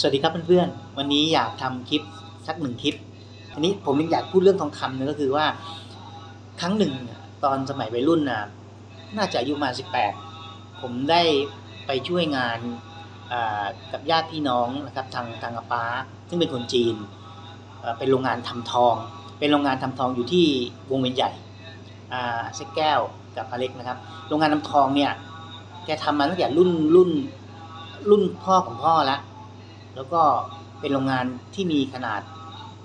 สวัสดีครับเพื่อนๆ วันนี้อยากทำคลิปสักหนึ่งคลิป อันนี้ผมยังอยากพูดเรื่องทองคำเนี่ยก็คือว่า ครั้งหนึ่งตอนสมัยวัยรุ่นน่ะน่าจะอายุมาสิบแปดผมได้ไปช่วยงานกับญาติพี่น้องนะครับทางทางอาป้า ซึ่งเป็นคนจีน เป็นโรงงานทำทอง เป็นโรงงานทำทองอยู่ที่วงเวียนใหญ่เซ็กแก้วกับอเล็กนะครับ โรงงานทำทองเนี่ยแกทำมาตั้งแต่รุ่นรุ่นรุ่นพ่อของพ่อแล้ว แล้วก็เป็นโรงงานที่มีขนาด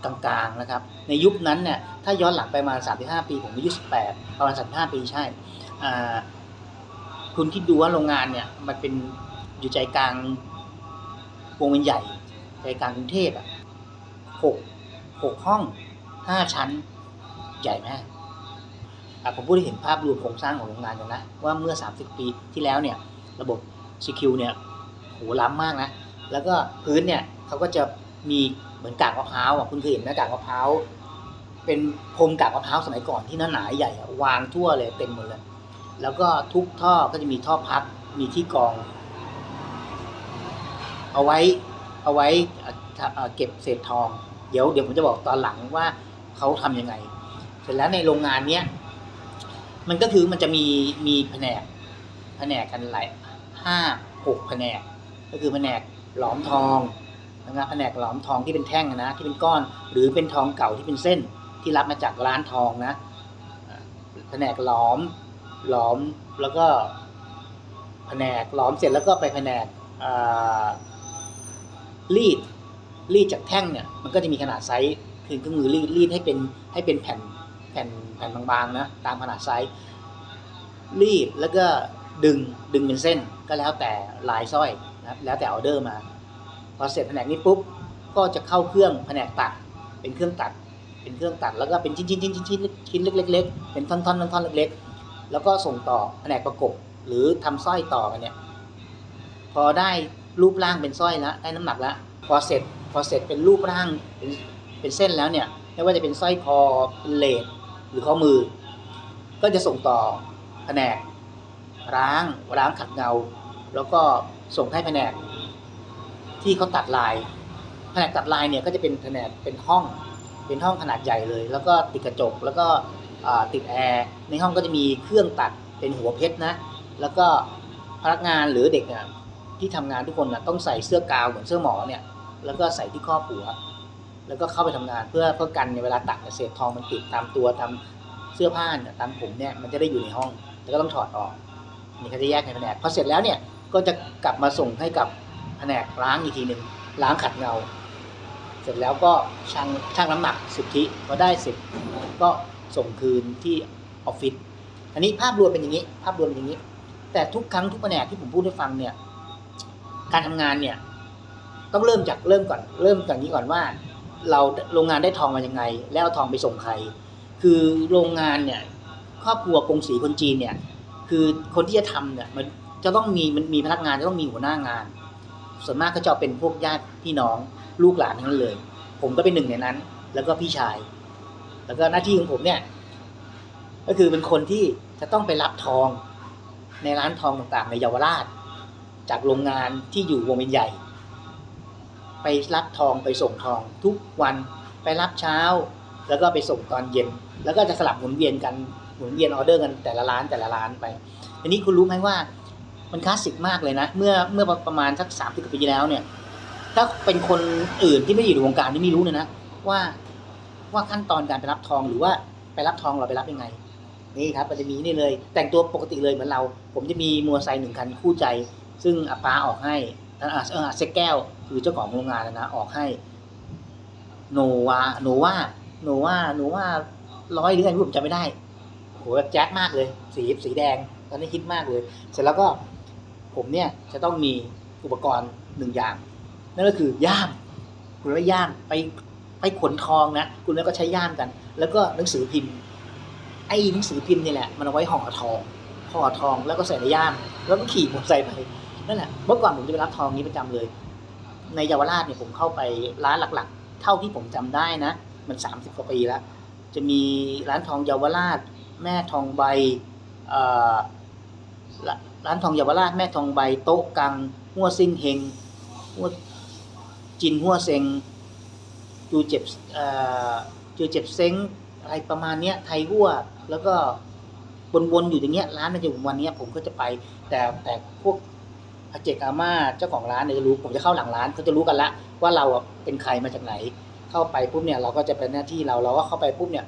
กลางๆนะครับ ในยุคนั้นเนี่ยถ้าย้อนหลังไปประมาณ35 ปีผมอายุ18 ประมาณ35 ปีใช่คุณคิดดูว่าโรงงานเนี่ยมันเป็นอยู่ใจกลางวงเวียนใหญ่ ใจกลางกรุงเทพอะหกหกห้องห้าชั้นใหญ่ไหมผมพูดให้เห็นภาพรวมโครงสร้างของโรงงานกันนะ ว่าเมื่อ 30 ปีที่แล้วเนี่ย ระบบ CQ เนี่ยโหล้ำมากนะ แล้วก็พื้นเนี่ยเขาก็จะมีเหมือนกากมะพร้าวอะคุณเคยเห็นไหมกากมะพร้าวเป็นพรมกากมะพร้าวสมัยก่อนที่หนาหนาๆใหญ่วางทั่วเลยเต็มหมดเลย แล้วก็ทุกท่อก็จะมีท่อพักมีที่กอง เอาไว้เอาไว้เก็บเศษทองเดี๋ยวเดี๋ยวผมจะบอกตอนหลังว่าเขาทำยังไง เสร็จแล้วในโรงงานเนี้ยมันก็คือมันจะมีมีแผนกแผนกกันหลายห้าหกแผนก ก็คือแผนก หลอมทองนะครับแผนกหลอมทองที่เป็นแท่งนะที่เป็นก้อน หรือเป็นทองเก่าที่เป็นเส้นที่รับมาจากร้านทองนะแผนกหลอมหลอมแล้วก็แผนกหลอมเสร็จแล้วก็ไปแผนกรีดรีดจากแท่งเนี่ยมันก็จะมีขนาดไซส์คือเครื่องมือรีดรีดให้เป็นให้เป็นแผ่นแผ่นแผ่นบางๆนะตามขนาดไซส์รีดแล้วก็ดึงดึงเป็นเส้นก็แล้วแต่ลายสร้อย นะครับแล้วแต่ออเดอร์มา พอเสร็จแผนกนี้ปุ๊บก็จะเข้าเครื่องแผนกตัด เป็นเครื่องตัด เป็นเครื่องตัดแล้วก็เป็นชิ้นชิ้นชิ้นชิ้นชิ้นชิ้นเล็กๆเป็นท่อนท่อนท่อนท่อนเล็กๆ แล้วก็ส่งต่อแผนกประกบหรือทำสร้อยต่อกันเนี่ยพอได้รูปร่างเป็นสร้อยแล้วได้น้ำหนักแล้วพอเสร็จพอเสร็จเป็นรูปร่างเป็นเป็นเส้นแล้วเนี่ยไม่ว่าจะเป็นสร้อยคอเป็นเลดหรือข้อมือ ก็จะส่งต่อแผนกล้างล้างขัดเงา แล้วก็ ส่งให้แผนกที่เขาตัดลาย แผนกตัดลายเนี่ยก็จะเป็นแผนกเป็นห้อง เป็นห้องขนาดใหญ่เลย แล้วก็ติดกระจก แล้วก็ติดแอร์ ในห้องก็จะมีเครื่องตัดเป็นหัวเพชรนะ แล้วก็พนักงานหรือเด็กอะที่ทำงานทุกคนนะต้องใส่เสื้อกาวเหมือนเสื้อหมอเนี่ย แล้วก็ใส่ที่ข้อหัว แล้วก็เข้าไปทำงานเพื่อเพื่อกันในเวลาตัดเนี่ยเศษทองมันติดตามตัวตามเสื้อผ้าเนี่ยตามผมเนี่ยมันจะได้อยู่ในห้อง แล้วก็ต้องถอดออกนี่เขาจะแยกในแผนกพอเสร็จแล้วเนี่ย ก็จะกลับมาส่งให้กับแผนกล้างอีกทีหนึ่งล้างขัดเงา เสร็จแล้วก็ชั่งชั่งน้ำหนักสุทธิพอได้สร็จก็ส่งคืนที่ออฟฟิศอันนี้ภาพรวมเป็นอย่างนี้ ภาพรวมเป็นอย่างนี้ แต่ทุกครั้งทุกแผนกที่ผมพูดให้ฟังเนี่ย การทำงานเนี่ย ต้องเริ่มจากเริ่มก่อนเริ่มจากนี้ก่อนว่า เราโรงงานได้ทองมายังไง แล้วทองไปส่งใคร คือโรงงานเนี่ยครอบครัวกงสีคนจีนเนี่ย คือคนที่จะทำเนี่ยมัน จะต้องมีมันมีพนักงานจะต้องมีหัวหน้างาน ส่วนมากก็จะเป็นพวกญาติพี่น้องลูกหลานทั้งนั้นเลย ผมก็เป็นหนึ่งในนั้น แล้วก็พี่ชาย แล้วก็หน้าที่ของผมเนี่ย ก็คือเป็นคนที่จะต้องไปรับทองในร้านทองต่างๆ ในเยาวราช จากโรงงานที่อยู่วงเวียนใหญ่ ไปรับทองไปส่งทองทุกวันไปรับเช้า แล้วก็ไปส่งตอนเย็น แล้วก็จะสลับหมุนเวียนกันหมุนเวียนออเดอร์กันแต่ละร้านแต่ละร้านไปทีนี้คุณรู้ไหมว่า มันคลาสสิกมากเลยนะ เมื่อเมื่อประมาณสักสามสิบกว่าปีแล้วเนี่ย ถ้าเป็นคนอื่นที่ไม่อยู่ในวงการนี่ไม่รู้เลยนะว่าว่าขั้นตอนการไปรับทองหรือว่าไปรับทองเราไปรับยังไง นี่ครับมันจะมีนี่เลย แต่งตัวปกติเลยเหมือนเรา ผมจะมีมอเตอร์ไซค์หนึ่งคันคู่ใจ ซึ่งอาป้าออกให้อ่าเออเซ็กแก้ว คือเจ้าของโรงงานนะนะออกให้ โนวาโนวาโนวาโนวาร้อยหรืออะไงผมจำไม่ได้โหแบบแจ๊ดมากเลย สีสีแดง ตอนนี้ฮิตมากเลย เสร็จแล้วก็ ผมเนี่ยจะต้องมีอุปกรณ์หนึ่งอย่าง นั่นก็คือย่าม คุณว่าย่ามไปไปขนทองนะ คุณแม่ก็ใช้ย่ามกัน แล้วก็หนังสือพิมพ์ ไอ้หนังสือพิมพ์นี่แหละ มันเอาไว้ห่อทองห่อทองแล้วก็ใส่ในย่าม แล้วก็ขี่มอเตอร์ไซค์ไปนั่นแหละเมื่อก่อนผมจะไปรับทองนี้ประจำเลย ในเยาวราชเนี่ยผมเข้าไปร้านหลักๆ เท่าที่ผมจำได้นะ มันสามสิบกว่าปีแล้ว จะมีร้านทองเยาวราช แม่ทองใบอ่อ ร้านทองเยาวราชแม่ทองใบโต๊ะกังหัวซิงเฮงหัวจินหัวเซ็งจูเจ็บเอ่อจูเจ็บเซ็งอะไรประมาณเนี้ยไทยหัวแล้วก็วนๆอยู่อย่างเงี้ยร้านมันจะอยู่วันนี้ผมก็จะไป แต่แต่พวกอาเจกอาม่าเจ้าของร้านเนี่ยจะรู้ผมจะเข้าหลังร้านเขาจะรู้กันละว่าเราเป็นใครมาจากไหน เข้าไปปุ๊บเนี่ยเราก็จะเป็นหน้าที่เราเราก็เข้าไปปุ๊บเนี่ย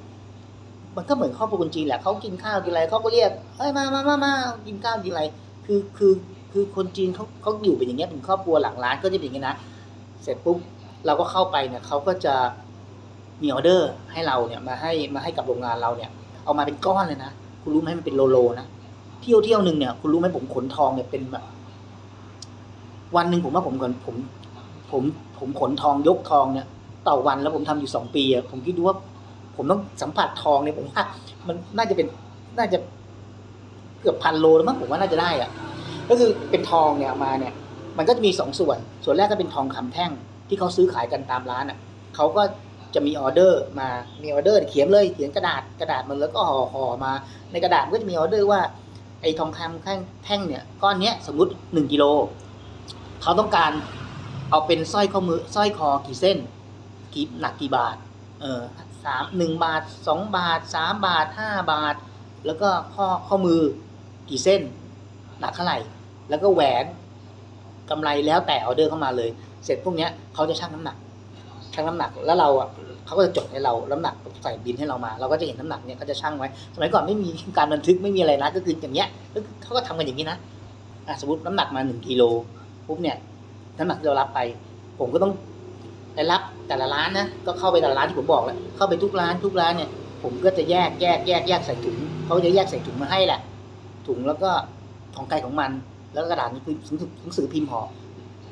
มันก็เหมือนครอบครัวคนจีนแหละเขากินข้าวกินอะไรเขาก็เรียกเอ้ยมามามามากินข้าวกินอะไร คือคือคือคนจีนเขาเขาอยู่เป็นอย่างเงี้ยเป็นครอบครัวหลังร้านก็จะเป็นอย่างเงี้ยนะเสร็จปุ๊บเราก็เข้าไปเนี่ยเขาก็จะมีออเดอร์ให้เราเนี่ยมาให้มาให้กับโรงงานเราเนี่ย เอามาเป็นก้อนเลยนะคุณรู้ไหมมันเป็นโลโลนะเที่ยวเที่ยวหนึ่งเนี่ยคุณรู้ไหมผมขนทองเนี่ยเป็นแบบวันหนึ่งผมว่าผมก่อนผมผมผมขนทองยกทองเนี่ยต่อวันแล้วผมทำอยู่สองปีอะผมคิดดูว่า ผมต้องสัมผัสทองเนี่ยผมว่ามันน่าจะเป็นน่าจะ กือบพันโลแล้วมั้งผมว่าน่าจะได้อะก็คือเป็นทองเนี่ยเอามาเนี่ย มันก็จะมีสองส่วน ส่วนแรกก็เป็นทองคำแท่งที่เขาซื้อขายกันตามร้านอะเขาก็จะมีออเดอร์มามีออเดอร์เขียนเลยเขียนกระดาษกระดาษมันแล้วก็ห่อห่อมา ในกระดาษก็จะมีออเดอร์ว่าไอ้ทองคำแท่งแท่งเนี่ยก้อนเนี้ยสมมติหนึ่งกิโลเขาต้องการเอาเป็นสร้อยข้อมือสร้อยคอกี่เส้นกี่หนักกี่บาท เออสามหนึ่งบาทสองบาทสามบาทห้าบาท แล้วก็ข้อข้อมือ กี่เส้น หนักเท่าไหร่ แล้วก็แหวนกำไรแล้วแต่ออเดอร์เข้ามาเลย เสร็จพวกเนี้ยเขาจะชั่งน้ำหนัก ชั่งน้ำหนักแล้วเราอะเขาก็จะจดให้เราน้ำหนักใส่บินให้เรามา เราก็จะเห็นน้ำหนักเนี่ยเขาจะชั่งไว้ สมัยก่อนไม่มีการบันทึกไม่มีอะไรนะก็คืออย่างเงี้ยเขาก็ทำกันอย่างนี้นะอะสมมติน้ำหนักมาหนึ่งกิโลปุ๊บเนี่ยน้ำหนักที่เรารับไป ผมก็ต้องไปรับแต่ละร้านนะก็เข้าไปแต่ละร้านที่ผมบอกแล้วเข้าไปทุกร้านทุกร้านเนี่ยผมก็จะแยกแยกแยกแยกใส่ถุงเขาจะแยกใส่ถุงมาให้แหละ ถุงแล้วก็ของใครของมัน แล้วกระดาษหนังสือหนังสือพิมพ์ห่อ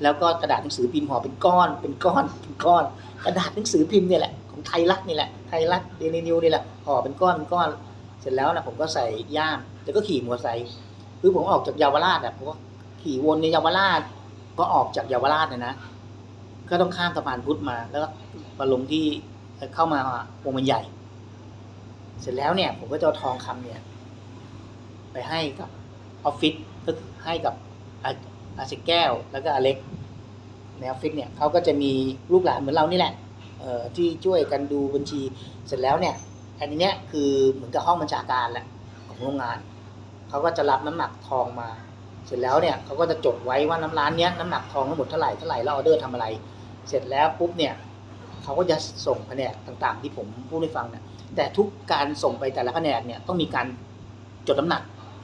แล้วก็กระดาษหนังสือพิมพ์ห่อเป็นก้อนเป็นก้อนเป็นก้อน กระดาษหนังสือพิมพ์เนี่ยแหละของไทยรัฐนี่แหละไทยรัฐเดลินิวนี่แหละห่อเป็นก้อนเป็นก้อน เสร็จแล้วนะผมก็ใส่ย่ามแล้วก็ขี่มอเตอร์ไซค์คือผมออกจากเยาวราชอะผมก็ขี่วนในเยาวราช ก็ออกจากเยาวราชเนี่ยนะก็ต้องข้ามสะพานพุทธมา แล้วก็มาลงที่เข้ามาวงมันใหญ่ เสร็จแล้วเนี่ย ผมก็จะเอาทองคำเนี่ย ไปให้กับออฟฟิศก็ให้กับอาอาสิแก้วแล้วก็อเล็กในออฟฟิศเนี่ยเขาก็จะมีลูกหลานเหมือนเรานี่แหละเออที่ช่วยกันดูบัญชีเสร็จแล้วเนี่ยอันนี้เนี่ยคือเหมือนกับห้องบัญชาการแหละของโรงงานเขาก็จะรับน้ำหนักทองมา เสร็จแล้วเนี่ยเขาก็จะจดไว้ว่าน้ำร้านเนี้ยน้ำหนักทองทั้งหมดเท่าไหร่เท่าไหร่แล้วออเดอร์ทำอะไร เสร็จแล้วปุ๊บเนี่ยเขาก็จะส่งแผนกต่างๆ ที่ผมพูดให้ฟังเนี่ยแต่ทุกการส่งไปแต่ละแผนกเนี่ยต้องมีการจดน้ำหนัก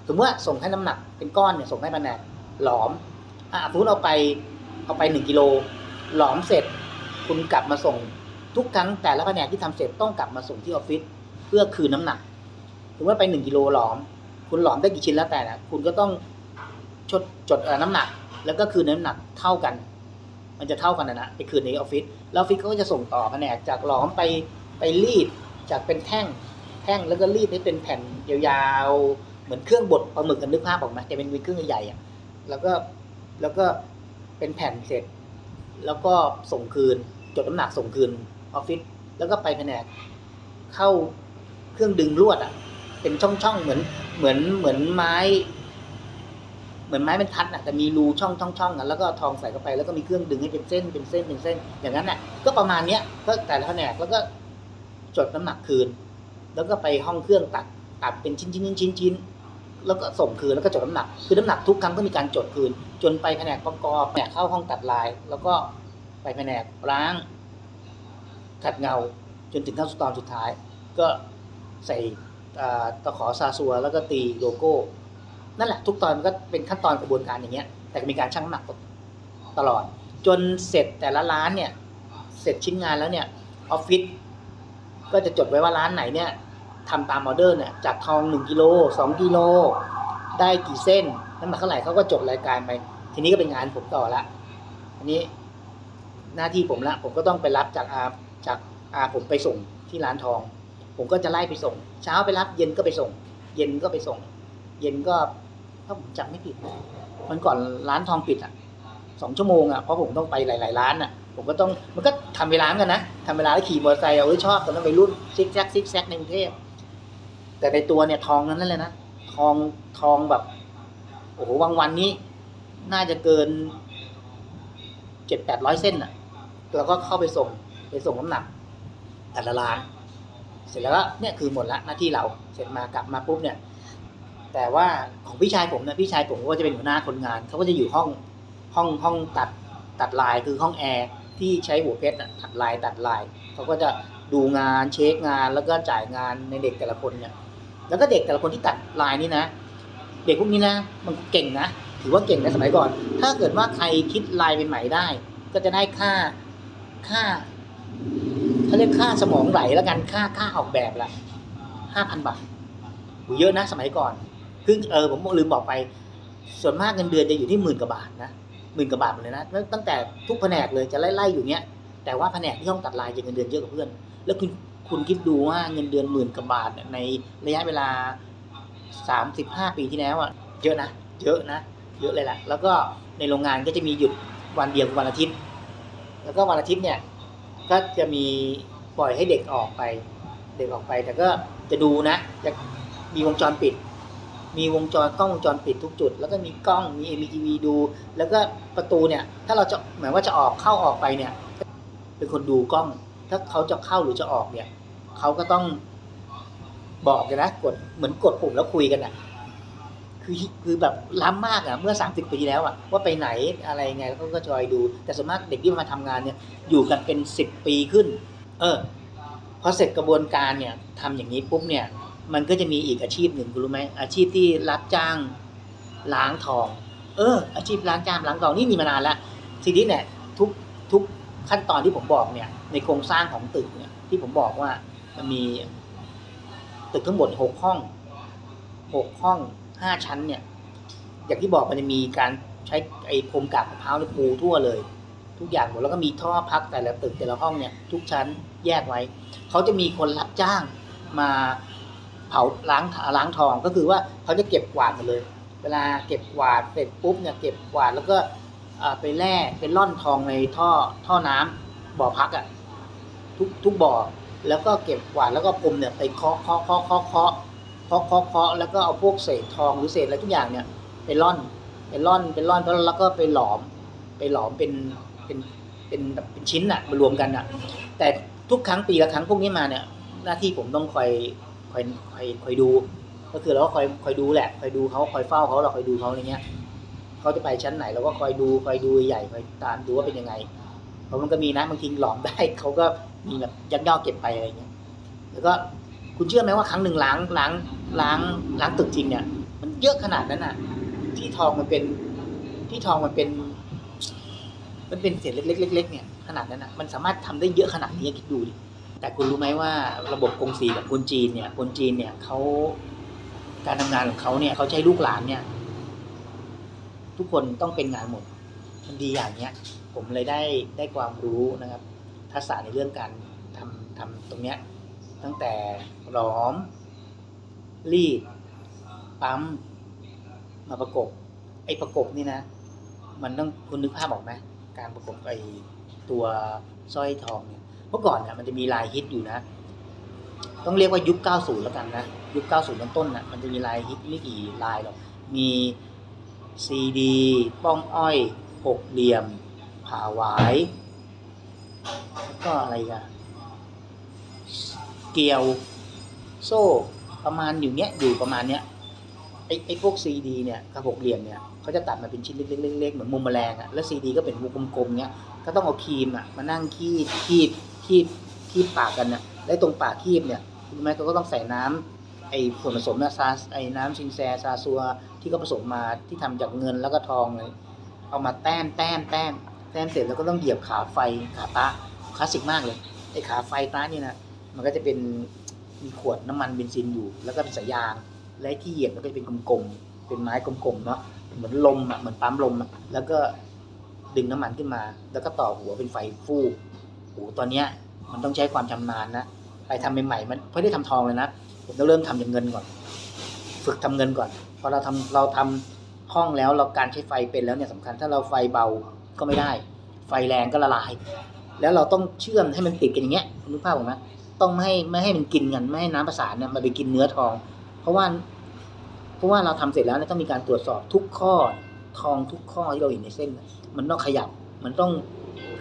สมมติว่าส่งให้น้ำหนักเป็นก้อนเนี่ยส่งให้แผนกหลอมอะสมมติเอาไปเอาไปหนึ่งกิโลหลอมเสร็จ คุณกลับมาส่งทุกครั้งแต่ละแผนกที่ทำเสร็จต้องกลับมาส่งที่ออฟฟิศเพื่อคืนน้ำหนักสมมติว่าไปหนึ่งกิโลหลอม คุณหลอมได้กี่ชิ้นแล้วแต่นะคุณก็ต้องจดจดน้ำหนัก แล้วก็คืนน้ำหนักเท่ากัน มันจะเท่ากันนะนะไปคืนในออฟฟิศแล้วออฟฟิศเขาก็จะส่งต่อแผนกจากหลอมไปไปรีดจากเป็นแท่งแท่งแล้วก็รีดให้เป็นแผ่นยาวๆ เหมือนเครื่องบดปลาหมึกกันนึกภาพออกไหมจะเป็นเครื่องใหญ่ๆอะแล้วก็แล้วก็เป็นแผ่นเสร็จ แล้วก็ส่งคืน จดน้ำหนักส่งคืนออฟฟิศแล้วก็ไปแผนกเข้าเครื่องดึงลวดอะ เป็นช่องๆเหมือนเหมือนเหมือนไม้ เหมือนไม้บรรทัดอะแต่มีรูช่องช่องช่องอะแล้วก็ทองใส่เข้าไปแล้วก็มีเครื่องดึงให้เป็นเส้นเป็นเส้นเป็นเส้น อย่างนั้นน่ะ ก็ประมาณเนี้ยก็แต่ละแผนกแล้วก็จดน้ำหนักคืน แล้วก็ไปห้องเครื่องตัดตัดเป็นชิ้นชิ้นชิ้นชิ้นชิ้น แล้วก็ส่งคืนแล้วก็จดน้ำหนัก คือน้ำหนักทุกครั้งก็มีการจดคืน จนไปแผนกประกอบแผนกเข้าห้องตัดลาย แล้วก็ไปแผนกล้าง ขัดเงา จนถึงขั้นตอนสุดท้าย ก็ใส่ตะขอซาซัวแล้วก็ตีโลโก้ นั่นแหละทุกตอนมันก็เป็นขั้นตอนกระบวนการอย่างเงี้ย แต่ก็มีการชั่งน้ำหนักตลอด จนเสร็จแต่ละร้านเนี่ย เสร็จชิ้นงานแล้วเนี่ยออฟฟิศก็จะจดไว้ว่าร้านไหนเนี่ย ทำตามออเดอร์เนี่ยจากทอง1กิโล2กิโลได้กี่เส้นน้ำหนักเท่าไหร่เขาก็จดรายการไป ทีนี้ก็เป็นงานผมต่อละอันนี้หน้าที่ผมละ ผมก็ต้องไปรับจากอาจากอาผมไปส่งที่ร้านทอง ผมก็จะไล่ไปส่ง เช้าไปรับ เย็นก็ไปส่ง เย็นก็ไปส่ง เย็นก็ถ้าผมจำไม่ผิดมันก่อนร้านทองปิดอะสองชั่วโมงอะเพราะผมต้องไปหลาย ๆ ร้านอะ ผมก็ต้องมันก็ทำเวลากันนะทำเวลาแล้วขี่มอเตอร์ไซค์เอาไว้ชอบตอนนั้นไปรุ่นซิกแซกซิกแซกในกรุงเทพ แต่ในตัวเนี่ยทองนั้นเลยนะทองทองแบบโอ้โหวันวันนี้ น่าจะเกินเจ็ดแปดร้อยเส้นอะเราก็เข้าไปส่งไปส่งน้ำหนักแต่ละร้าน เสร็จแล้วก็เนี่ยคือหมดละหน้าที่เราเสร็จมากลับมาปุ๊บเนี่ย แต่ว่าของพี่ชายผมนะพี่ชายผมก็จะเป็นหัวหน้าคนงานเขาก็จะอยู่ห้องห้องห้องตัดตัดลายคือห้องแอร์ที่ใช้หัวเพชรนะตัดลายตัดลายเขาก็จะดูงานเช็คงานแล้วก็จ่ายงานในเด็กแต่ละคนเนี่ย แล้วก็เด็กแต่ละคนที่ตัดลายนี่นะ เด็กพวกนี้นะ มันเก่งนะ ถือว่าเก่งนะสมัยก่อน ถ้าเกิดว่าใครคิดลายเป็นใหม่ได้ ก็จะได้ค่าค่าเขาเรียกค่าสมองไหลแล้วกันค่าค่าออกแบบละห้าพันบาทโหเยอะนะสมัยก่อนคือเออผมลืมบอกไป ส่วนมากเงินเดือนจะอยู่ที่หมื่นกว่าบาทนะหมื่นกว่าบาทหมดเลยนะตั้งแต่ทุกแผนกเลยจะไล่ๆอยู่เนี้ยแต่ว่าแผนกที่ห้องตัดลายจะเงินเดือนเยอะกว่าเพื่อน แล้วคุณ คุณคิดดูว่าเงินเดือนหมื่นกว่าบาทในระยะเวลาสามสิบห้าปีที่แล้วอะเยอะนะ เยอะนะ เยอะเลยแหละ แล้วก็ในโรงงานก็จะมีหยุดวันเดียววันอาทิตย์ แล้วก็วันอาทิตย์เนี่ยก็จะมีปล่อยให้เด็กออกไป เด็กออกไป แต่ก็จะดูนะ จะมีวงจรปิด มีวงจรกล้องวงจรปิดทุกจุด แล้วก็มีกล้อง มี MTV ดู แล้วก็ประตูเนี่ย ถ้าเราจะหมายว่าจะออกเข้าออกไปเนี่ย เป็นคนดูกล้อง ถ้าเขาจะเข้าหรือจะออกเนี่ย เขาก็ต้องบอกเลยนะกดเหมือนกดปุ่มแล้วคุยกันอะ คือคือแบบล้ำมากอะ เมื่อ30ปีที่แล้วอะว่าไปไหนอะไรไงแล้วก็จอยดู แต่ส่วนมากเด็กที่มาทำงานเนี่ย อยู่กันเป็น10ปีขึ้น เออพอเสร็จกระบวนการเนี่ยทำอย่างนี้ปุ๊บเนี่ย มันก็จะมีอีกอาชีพหนึ่งคุณรู้ไหมอาชีพที่รับจ้างล้างทอง เออ อาชีพล้างจ้างล้างทองนี่มีมานานแล้วทีนี้เนี่ยทุกทุกขั้นตอนที่ผมบอกเนี่ย ในโครงสร้างของตึกเนี่ยที่ผมบอกว่า มันมีตึกทั้งหมดหกห้องหกห้องห้าชั้นเนี่ย อย่างที่บอกมันจะมีการใช้ไอ้พรมกาบมะพร้าวในปูทั่วเลย ทุกอย่างหมดแล้วก็มีท่อพักแต่ละตึกแต่ละห้องเนี่ย ทุกชั้นแยกไว้ เขาจะมีคนรับจ้างมาเผาล้างล้างทองก็คือว่าเขาจะเก็บกวาดหมดเลย เวลาเก็บกวาดเสร็จปุ๊บเนี่ยเก็บกวาดแล้วก็ไปแล่ไปล่อนทองในท่อท่อน้ำบ่อพักอะ่ะทุกทุกบ่อ แล้วก็เก็บกวาดแล้วก็พรมเนี่ยไปเคาะเคาะเคาะเคาะเคาะเคาะเคาะเคาะแล้วก็เอาพวกเศษทองหรือเศษอะไรทุกอย่างเนี่ยไปล่อนไปล่อนไปล่อนแล้วก็ไปหลอม ไปหลอมเป็นเป็นเป็นแบบเป็นชิ้นอะมารวมกันอะแต่ทุกครั้งปีละครั้งพวกนี้มาเนี่ย หน้าที่ผมต้องคอยคอยคอยคอยดู ก็คือเราก็คอยคอยดูแหละคอยดูเขาคอยเฝ้าเขาเราคอยดูเขาอะไรเงี้ยเขาจะไปชั้นไหนเราก็คอยดูคอยดูใหญ่คอยตามดูว่าเป็นยังไง เพราะมันก็มีนะบางทีหลอมได้เขาก็มีแบบยักยอกเก็บไปอะไรเงี้ยแล้วก็คุณเชื่อไหมว่าครั้งหนึ่งล้างล้างล้างล้างตึกจริงเนี่ย มันเยอะขนาดนั้นอะ ที่ทองมันเป็นที่ทองมันเป็น มันเป็นเศษเล็กๆเล็กๆเนี่ยขนาดนั้นอะมันสามารถทำได้เยอะขนาดนี้คิดดูดิแต่คุณรู้ไหมว่าระบบกงสีกับคนจีนเนี่ยคนจีนเนี่ยเขาการทำงานของเขาเนี่ยเขาใช้ลูกหลานเนี่ย ทุกคนต้องเป็นงานหมดมันดีอย่างเนี้ย ผมเลยได้ได้ความรู้นะครับ ทักษะในเรื่องการทำทำตรงเนี้ยตั้งแต่หลอม รีด ปั๊ม มาประกบ ไอ้ประกบนี่นะ มันต้องคุณนึกภาพออกไหมการประกบไอ้ตัวสร้อยทองเนี่ยเมื่อก่อนเนี่ยมันจะมีลายฮิตอยู่นะ ต้องเรียกว่ายุค 90 แล้วกันนะ ยุค 90 ต้นๆน่ะมันจะมีลายฮิตไม่กี่ลายหรอก มีซีดี ป้องอ้อยหกเหลี่ยม ผ่าหวายก็อะไรกันเกลียวโซ่ประมาณอยู่เนี้ยอยู่ประมาณเนี้ยไอ้ไอ้พวกซีดีเนี่ยกระหกเหลี่ยมเนี่ยเขาจะตัดมาเป็นชิ้นเล็กๆๆเหมือนมุมแมลงอะแล้วซีดีก็เป็นวงกลมๆเนี้ยก็ต้องเอาครีมอะมานั่งคีบคีบคีบคีบปากกันน่ะแล้วตรงปากคีบเนี่ยรู้ไหมเขาก็ต้องใส่น้ำไอ้ส่วนผสมเนี่ยซาไอ้น้ำชินแซซาซัวที่เขาผสมมาที่ทำจากเงินแล้วก็ทองเลยเอามาแต้มแต้มแต้ม แต้มเสร็จแล้วก็ต้องเหยียบขาไฟขาตะคลาสสิกมากเลยไอ้ขาไฟตะนี่นะมันก็จะเป็นมีขวดน้ำมันเบนซินอยู่ แล้วก็เป็นสายยาง และที่เหยียบมันก็จะเป็นกลมๆเป็นไม้กลมๆเนาะเหมือนลมอะเหมือนปั๊มลมอะแล้วก็ดึงน้ำมันขึ้นมา แล้วก็ต่อหัวเป็นไฟฟูโอ้โหตอนเนี้ยมันต้องใช้ความชำนาญนะไปทำใหม่ๆมันไม่อได้ทำทองเลยนะผมต้องเริ่มทำจากเงินก่อน ฝึกทำเงินก่อนพอเราทำเราทำห้องแล้วเราการใช้ไฟเป็นแล้วเนี่ยสำคัญถ้าเราไฟเบา ก็ไม่ได้ ไฟแรงก็ละลาย แล้วเราต้องเชื่อมให้มันติดกันอย่างเงี้ยคุณรู้ภาพผมไหมต้องไม่ให้ไม่ให้มันกินกันไม่ให้น้ำประสานเนี่ยมันไปกินเนื้อทอง เพราะว่าเพราะว่าเราทำเสร็จแล้วเนี่ยต้องมีการตรวจสอบทุกข้อทองทุกข้อที่เราเห็นในเส้น มันต้องขยับมันต้อง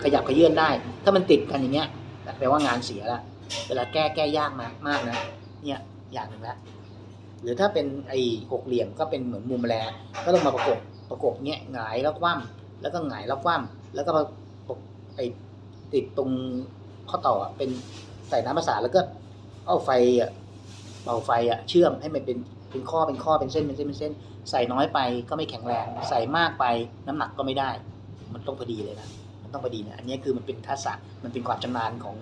ขยับขยื่นได้ ถ้ามันติดกันอย่างเงี้ยแปลว่างานเสียละเวลาแก้แก้ยากมากมากนะเนี่ยอย่างหนึ่งละหรือถ้าเป็นไอ้หกเหลี่ยมก็เป็นเหมือนมุมแลก็ต้องมาประกบประกบเนี้ยหงายแล้วคว่ำ แล้วก็หงายแล้วคว่ำแล้วก็ประประไอติดตรงข้อต่ออะเป็นใส่น้ำประสาแล้วก็เอาไฟอะเป่าไฟอะเชื่อมให้มันเป็นเป็นข้อเป็นข้อเป็นเส้นเป็นเส้นเป็นเส้น ใส่น้อยไปก็ไม่แข็งแรง ใส่มากไปน้ำหนักก็ไม่ได้ มันต้องพอดีเลยนะมันต้องพอดีนะอันนี้คือมันเป็นทักษะมันเป็นความชำนาญของ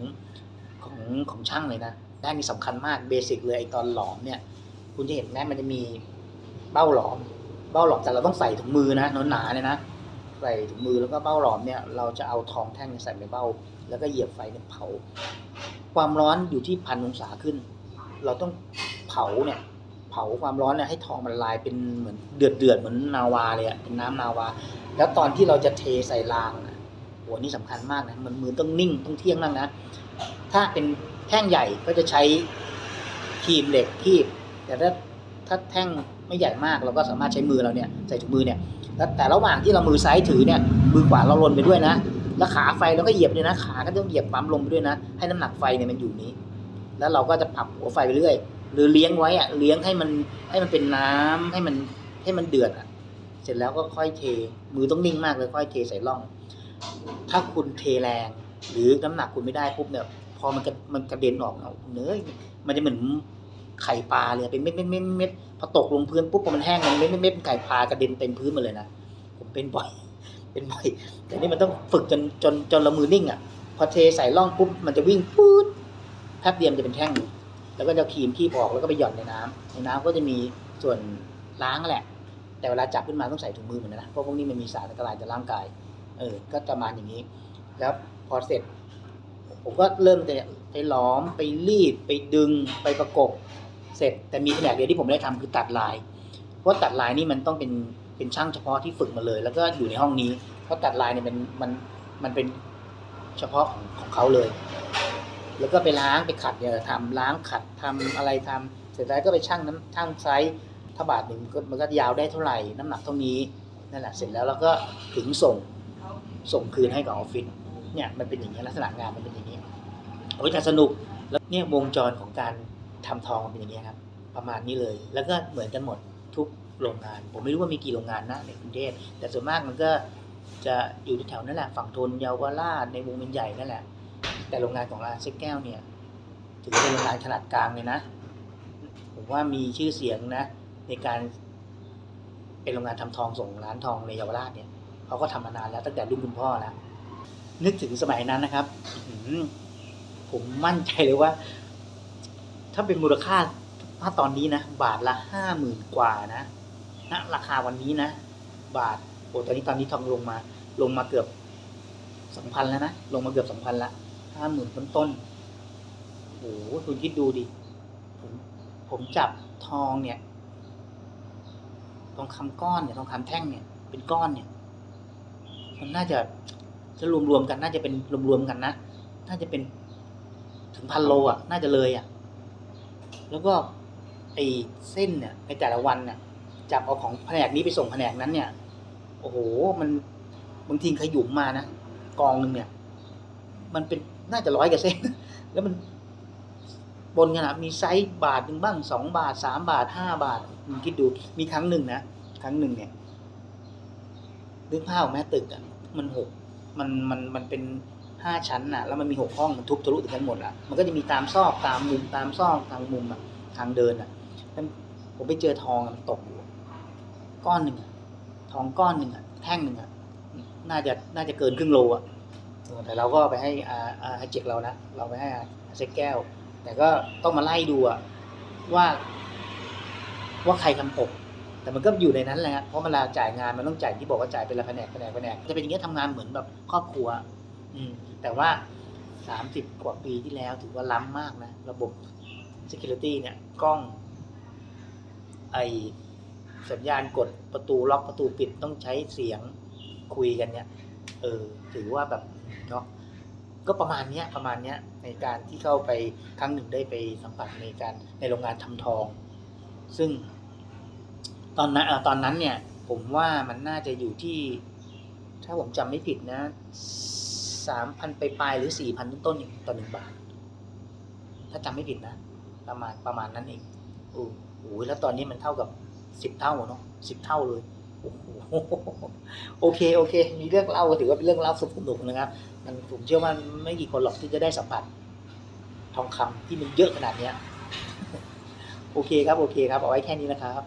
ของของช่างเลยนะด้านนี้สำคัญมากเบสิกเลยไอตอนหลอมเนี่ยคุณจะเห็นไหมมันจะมีเบ้าหลอม เบ้าหลอมแต่เราต้องใส่ถุงมือนะหนาๆเนี่ยนะ ใส่ถุงมือแล้วก็เบ้าหลอมเนี่ยเราจะเอาทองแท่งใส่ในเบ้า แล้วก็เหยียบไฟเนี่ยเผา ความร้อนอยู่ที่พันองศาขึ้น เราต้องเผาเนี่ยเผาความร้อนเนี่ยให้ทองมันลายเป็นเหมือนเดือดเดือดเหมือนนาวาเลยอะเป็นน้ำนาวา แล้วตอนที่เราจะเทใส่รางนะโหนี่สำคัญมากนะมันมือต้องนิ่งต้องเที่ยงนั่งนะถ้าเป็นแท่งใหญ่ก็จะใช้ครีมเหล็กคีบแต่ถ้าถ้าแท่งไม่ใหญ่มากเราก็สามารถใช้มือเราเนี่ยใส่ถุงมือเนี่ย แล้วแต่ระหว่างที่เรามือซ้ายถือเนี่ยมือขวาเราลนไปด้วยนะ แล้วขาไฟเราก็เหยียบด้วยนะ ขาก็ต้องเหยียบปั๊มลงไปด้วยนะ ให้น้ำหนักไฟเนี่ยมันอยู่นี้ แล้วเราก็จะปรับหัวไฟไปเรื่อย หรือเลี้ยงไว้อะเลี้ยงให้มันให้มันเป็นน้ำให้มันให้มันเดือดอะเสร็จแล้วก็ค่อยเท มือต้องนิ่งมากเลยค่อยเทใส่ร่อง ถ้าคุณเทแรง หรือน้ำหนักคุณไม่ได้ปุ๊บเนี่ยพอมันกระมันกระเด็นออกเอาเนื้อมันจะเหมือน ไข่ปลาเลยเป็นเม็ดเม็ดเม็ดเม็ดพอตกลงพื้นปุ๊บพอมันแห้งมันเม็ดเม็ดเม็ดไข่ปลากระเด็นเต็มพื้นมาเลยนะผมเป็นบ่อย เป็นบ่อยแต่นี่มันต้องฝึกจนจนจนเรามือนิ่งอะพอเทใส่ร่องปุ๊บมันจะวิ่งปุ๊บแป๊บเดียวจะเป็นแท่งแล้วก็จะครีมคีบออกแล้วก็ไปหย่อนในน้ำในน้ำก็จะมีส่วนล้างแหละ แต่เวลาจับขึ้นมาต้องใส่ถุงมือเหมือนกันนะเพราะพวกนี้มันมีสารอันตรายต่อร่างกาย เออ ก็ประมาณอย่างนี้ แล้วพอเสร็จ ผมก็เริ่มแต่ไปหลอมไปรีดไปดึงไปประกบ เสร็จแต่มีแผนกเดียวที่ผมได้ทำคือตัดลาย เพราะตัดลายนี่มันต้องเป็นเป็นช่างเฉพาะที่ฝึกมาเลย แล้วก็อยู่ในห้องนี้ เพราะตัดลายเนี่ยมันมันมันเป็นเฉพาะของของเขาเลย แล้วก็ไปล้างไปขัดเนี่ยทำล้างขัดทำอะไรทำเสร็จแล้วก็ไปชั่งน้ำชั่งไซส์ถ้าบาทหนึ่งมันก็ยาวได้เท่าไหร่ น้ำหนักเท่านี้นั่นแหละเสร็จแล้วเราก็ถึงส่งส่งคืนให้กับออฟฟิศเนี่ยมันเป็นอย่างนี้ลักษณะงานมันเป็นอย่างนี้โอ้ยแต่สนุกแล้วเนี่ยวงจรของการ ทำทองมันเป็นอย่างนี้ยครับ ประมาณนี้เลย แล้วก็เหมือนกันหมดทุกโรงงาน ผมไม่รู้ว่ามีกี่โรงงานนะในกรุงเทพแต่ส่วนมากมันก็จะอยู่แถวนั่นแหละฝั่งทนเยาวราชในวงเวียนใหญ่นั่นแหละ แต่โรงงานของร้านเซ็กแก้วเนี่ยถือเป็นโรงงานขนาดกลางเลยนะ ผมว่ามีชื่อเสียงนะ ในการเป็นโรงงานทำทองส่งร้านทองในเยาวราชเนี่ยเขาก็ทำมานานแล้วตั้งแต่รุ่นคุณพ่อแล้วนึกถึงสมัยนั้นนะครับผมมั่นใจเลยว่า ถ้าเป็นมูลค่าถ้าตอนนี้นะ บาทละห้าหมื่นกว่านะณราคาวันนี้นะ บาทโอ้ตอนนี้ตอนนี้ทองลงมา ลงมาเกือบสองพันแล้วนะ ลงมาเกือบสองพันละห้าหมื่นต้นต้นโอ้โหคุณคิดดูดิ ผมผมจับทองเนี่ยทองคำก้อนเนี่ยทองคำแท่งเนี่ยเป็นก้อนเนี่ย มันน่าจะจะรวมๆกัน น่าจะเป็นรวมๆกันนะ น่าจะเป็นถึงพันโลอะ น่าจะเลยอะ แล้วก็ไอ้เส้นเนี่ยในแต่ละวันเนี่ยจับเอาของแผนกนี้ไปส่งแผนกนั้นเนี่ย โอ้โห มันบางทีขยุมมานะกองหนึ่งเนี่ย มันเป็นน่าจะร้อยกว่าเส้น แล้วมันบนขนาดมีไซส์บาทหนึ่งบ้างสองบาทสามบาทห้าบาทคุณคิดดูมีครั้งหนึ่งนะครั้งหนึ่งเนี่ยนึกภาพออกไหมตึกอะมันหกมันมันมันเป็น ห้าชั้นน่ะแล้วมันมีหกห้องมันทุบทะลุถึงกันหมดอะมันก็จะมีตามซอกตามมุมตามซอกทางมุมอะทางเดินอะผมไปเจอทองมันตกอยู่ก้อนหนึ่งอะทองก้อนหนึ่งอะแท่งหนึ่งอะน่าจะน่าจะเกินครึ่งโลอะแต่เราก็ไปให้อาอาเจ็กเรานะเราไปให้อาเซกแก้ว แต่ก็ต้องมาไล่ดูอะว่า ว่าใครทำตกแต่มันก็อยู่ในนั้นแหละเพราะเวลาจ่ายงานมันต้องจ่ายที่บอกว่าจ่ายเป็นละแผนกแผนกแผนกจะเป็นอย่างเงี้ยทำงานเหมือนแบบครอบครัว แต่ว่าสามสิบกว่าปีที่แล้วถือว่าล้ำมากนะ ระบบ security เนี่ยกล้อง ไอสัญญาณกดประตูล็อกประตูปิดต้องใช้เสียงคุยกันเนี่ย เออ ถือว่าแบบเนาะก็ประมาณเนี้ยประมาณเนี้ยในการที่เข้าไปครั้งหนึ่งได้ไปสัมผัสในการในโรงงานทำทอง ซึ่ง ตอนนั้นเอ่อตอนนั้นเนี่ย ผมว่ามันน่าจะอยู่ที่ ถ้าผมจำไม่ผิดนะ สามพันไปปลายหรือสี่พันต้นๆเองต่อหนึ่งบาท ถ้าจำไม่ผิดนะ ประมาณประมาณนั้นเองโอ้โหแล้วตอนนี้มันเท่ากับสิบเท่าเนาะสิบเท่าเลยโอ้โหโอเคโอเค มีเรื่องเล่าถือว่าเป็นเรื่องเล่าสนุกๆนะครับ มันผมเชื่อว่าไม่กี่คนหรอกที่จะได้สัมผัสทองคำที่มันเยอะขนาดเนี้ย โอเคครับโอเคครับเอาไว้แค่นี้นะครับ